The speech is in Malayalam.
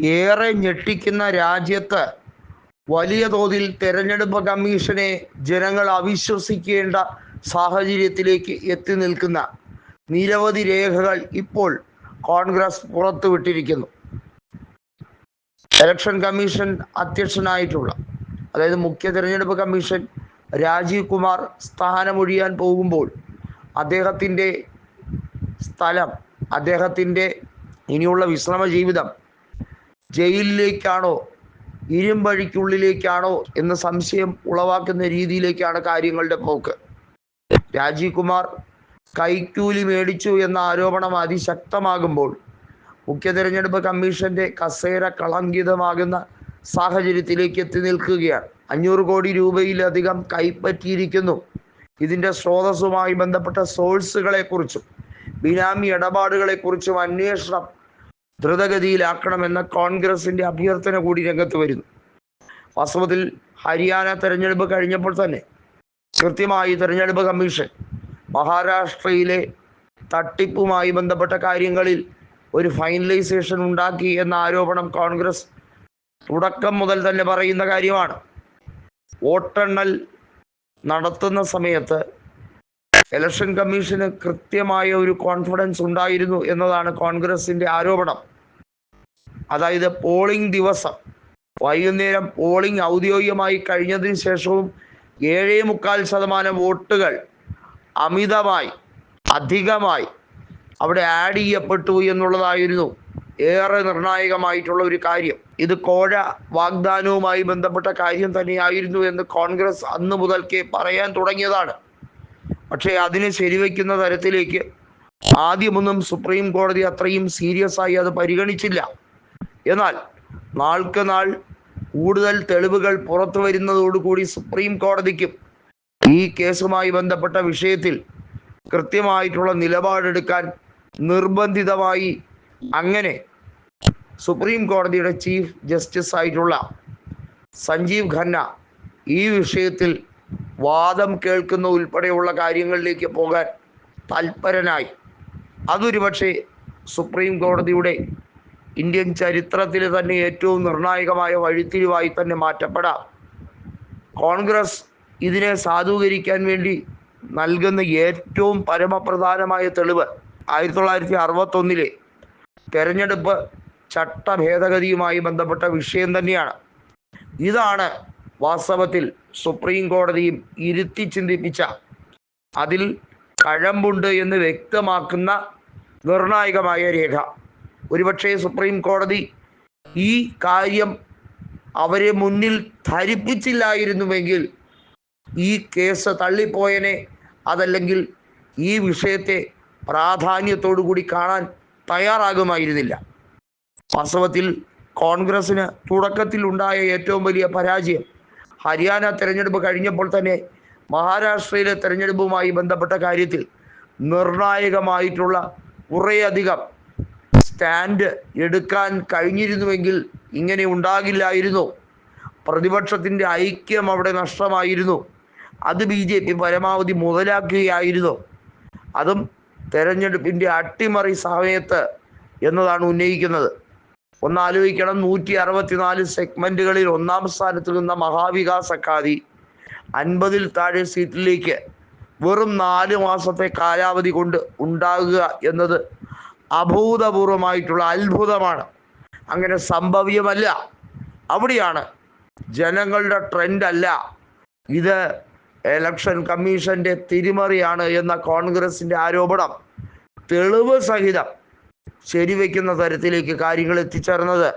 ഏറെ ഞെട്ടിക്കുന്ന രാജ്യത്ത് വലിയ തോതിൽ തെരഞ്ഞെടുപ്പ് കമ്മീഷനെ ജനങ്ങൾ അവിശ്വസിക്കേണ്ട സാഹചര്യത്തിലേക്ക് എത്തി നിൽക്കുന്ന നിരവധി രേഖകൾ ഇപ്പോൾ കോൺഗ്രസ് പുറത്തുവിട്ടിരിക്കുന്നു. ഇലക്ഷൻ കമ്മീഷൻ അധ്യക്ഷനായിട്ടുള്ള അതായത് മുഖ്യ തിരഞ്ഞെടുപ്പ് കമ്മീഷൻ രാജീവ് കുമാർ സ്ഥാനമൊഴിയാൻ പോകുമ്പോൾ അദ്ദേഹത്തിന്റെ സ്ഥലം അദ്ദേഹത്തിന്റെ ഇനിയുള്ള വിശ്രമ ജീവിതം ജയിലിലേക്കാണോ? ഇരുമ്പഴിക്കുള്ളിലേക്കാണോ എന്ന സംശയം ഉളവാക്കുന്ന രീതിയിലേക്കാണ് കാര്യങ്ങളുടെ പോക്ക്. രാജീവ് കുമാർ കൈക്കൂലി മേടിച്ചു എന്ന ആരോപണം അതിശക്തമാകുമ്പോൾ മുഖ്യ തെരഞ്ഞെടുപ്പ് കമ്മീഷന്റെ കസേര കളങ്കിതമാകുന്ന സാഹചര്യത്തിലേക്ക് എത്തി നിൽക്കുകയാണ്. അഞ്ഞൂറ് കോടി രൂപയിലധികം കൈപ്പറ്റിയിരിക്കുന്നു. ഇതിന്റെ സ്രോതസ്സുമായി ബന്ധപ്പെട്ട സോഴ്സുകളെ കുറിച്ചും ബിനാമി ഇടപാടുകളെക്കുറിച്ചും അന്വേഷണം ദ്രുതഗതിയിലാക്കണമെന്ന കോൺഗ്രസിന്റെ അഭ്യർത്ഥന കൂടി രംഗത്ത് വരുന്നു. വാസ്തവത്തിൽ ഹരിയാന തെരഞ്ഞെടുപ്പ് കഴിഞ്ഞപ്പോൾ തന്നെ കൃത്യമായി തെരഞ്ഞെടുപ്പ് കമ്മീഷൻ മഹാരാഷ്ട്രയിലെ തട്ടിപ്പുമായി ബന്ധപ്പെട്ട കാര്യങ്ങളിൽ ഒരു ഫൈനലൈസേഷൻ ഉണ്ടാക്കി എന്ന ആരോപണം കോൺഗ്രസ് തുടക്കം മുതൽ തന്നെ പറയുന്ന കാര്യമാണ്. വോട്ടെണ്ണൽ നടത്തുന്ന സമയത്ത് ഇലക്ഷൻ കമ്മീഷന് കൃത്യമായ ഒരു കോൺഫിഡൻസ് ഉണ്ടായിരുന്നു എന്നതാണ് കോൺഗ്രസിന്റെ ആരോപണം. അതായത് പോളിംഗ് ദിവസം. വൈകുന്നേരം പോളിംഗ് ഔദ്യോഗികമായി കഴിഞ്ഞതിന് ശേഷവും ഏഴേ മുക്കാൽ ശതമാനം വോട്ടുകൾ അമിതമായി അധികമായി അവിടെ ആഡ് ചെയ്യപ്പെട്ടു എന്നുള്ളതായിരുന്നു ഏറെ നിർണായകമായിട്ടുള്ള ഒരു കാര്യം. ഇത് കോഴ വാഗ്ദാനവുമായി ബന്ധപ്പെട്ട കാര്യം തന്നെയായിരുന്നു എന്ന് കോൺഗ്രസ് അന്ന് മുതൽക്കേ പറയാൻ തുടങ്ങിയതാണ്. പക്ഷേ അതിനെ ശരിവെക്കുന്ന തരത്തിലേക്ക് ആദ്യമൊന്നും സുപ്രീം കോടതി അത്രയും സീരിയസ് ആയി അത് പരിഗണിച്ചില്ല. എന്നാൽ നാൾക്ക് നാൾ കൂടുതൽ തെളിവുകൾ പുറത്തു വരുന്നതോടുകൂടി സുപ്രീം കോടതിക്കും ഈ കേസുമായി ബന്ധപ്പെട്ട വിഷയത്തിൽ കൃത്യമായിട്ടുള്ള നിലപാടെടുക്കാൻ നിർബന്ധിതമായി അങ്ങനെ സുപ്രീം കോടതിയുടെ ചീഫ് ജസ്റ്റിസ് ആയിട്ടുള്ള സഞ്ജീവ് ഖന്ന ഈ വിഷയത്തിൽ വാദം കേൾക്കുന്ന ഉൾപ്പെടെയുള്ള കാര്യങ്ങളിലേക്ക് പോകാൻ തൽപരനായി. അതൊരു പക്ഷേ സുപ്രീം കോടതിയുടെ ഇന്ത്യൻ ചരിത്രത്തിൽ തന്നെ ഏറ്റവും നിർണായകമായ വഴിത്തിരിവായി തന്നെ മാറ്റപ്പെടാം. കോൺഗ്രസ് ഇതിനെ സാധൂകരിക്കാൻ വേണ്ടി നൽകുന്ന ഏറ്റവും പരമപ്രധാനമായ തെളിവ് ആയിരത്തി തൊള്ളായിരത്തി അറുപത്തൊന്നിലെ തെരഞ്ഞെടുപ്പ് ചട്ട ഭേദഗതിയുമായി ബന്ധപ്പെട്ട വിഷയം തന്നെയാണ്. ഇതാണ് വാസ്തവത്തിൽ സുപ്രീം കോടതിയും ഇരുത്തി ചിന്തിപ്പിച്ച അതിൽ കഴമ്പുണ്ട് എന്ന് വ്യക്തമാക്കുന്ന നിർണായകമായ രേഖ. ഒരുപക്ഷെ സുപ്രീം കോടതി ഈ കാര്യം അവരെ മുന്നിൽ ധരിപ്പിച്ചില്ലായിരുന്നുവെങ്കിൽ ഈ കേസ് തള്ളിപ്പോയനെ അതല്ലെങ്കിൽ ഈ വിഷയത്തെ പ്രാധാന്യത്തോടു കൂടി കാണാൻ തയ്യാറാകുമായിരുന്നില്ല. വാസ്തവത്തിൽ കോൺഗ്രസിന് തുടക്കത്തിൽ ഉണ്ടായ ഏറ്റവും വലിയ പരാജയം ഹരിയാന തെരഞ്ഞെടുപ്പ് കഴിഞ്ഞപ്പോൾ തന്നെ മഹാരാഷ്ട്രയിലെ തെരഞ്ഞെടുപ്പുമായി ബന്ധപ്പെട്ട കാര്യത്തിൽ നിർണായകമായിട്ടുള്ള കുറേയധികം സ്റ്റാൻഡ് എടുക്കാൻ കഴിഞ്ഞിരുന്നുവെങ്കിൽ ഇങ്ങനെ ഉണ്ടാകില്ലായിരുന്നു. പ്രതിപക്ഷത്തിന്റെ ഐക്യം അവിടെ നഷ്ടമായിരുന്നു. അത് ബി ജെ പി പരമാവധി മുതലാക്കുകയായിരുന്നു. അതും തെരഞ്ഞെടുപ്പിന്റെ അട്ടിമറി സമയത്ത് എന്നതാണ് ഉന്നയിക്കുന്നത്. ഒന്ന് ആലോചിക്കണം നൂറ്റി അറുപത്തിനാല് സെഗ്മെന്റുകളിൽ ഒന്നാം സ്ഥാനത്ത് നിന്ന മഹാവികാസ് അക്കാദി അൻപതിൽ താഴെ സീറ്റിലേക്ക് വെറും നാല് മാസത്തെ കാലാവധി കൊണ്ട് ഉണ്ടാകുക എന്നത് അഭൂതപൂർവമായിട്ടുള്ള അത്ഭുതമാണ്. അങ്ങനെ സംഭവ്യമല്ല. അവിടെയാണ് ജനങ്ങളുടെ ട്രെൻഡ് അല്ല. ഇത് എലക്ഷൻ കമ്മീഷന്റെ തിരിമറിയാണ് എന്ന കോൺഗ്രസിന്റെ ആരോപണം തെളിവ് സഹിതം ശരിവെക്കുന്ന തരത്തിലേക്ക് കാര്യങ്ങൾ എത്തിച്ചേർന്നത്.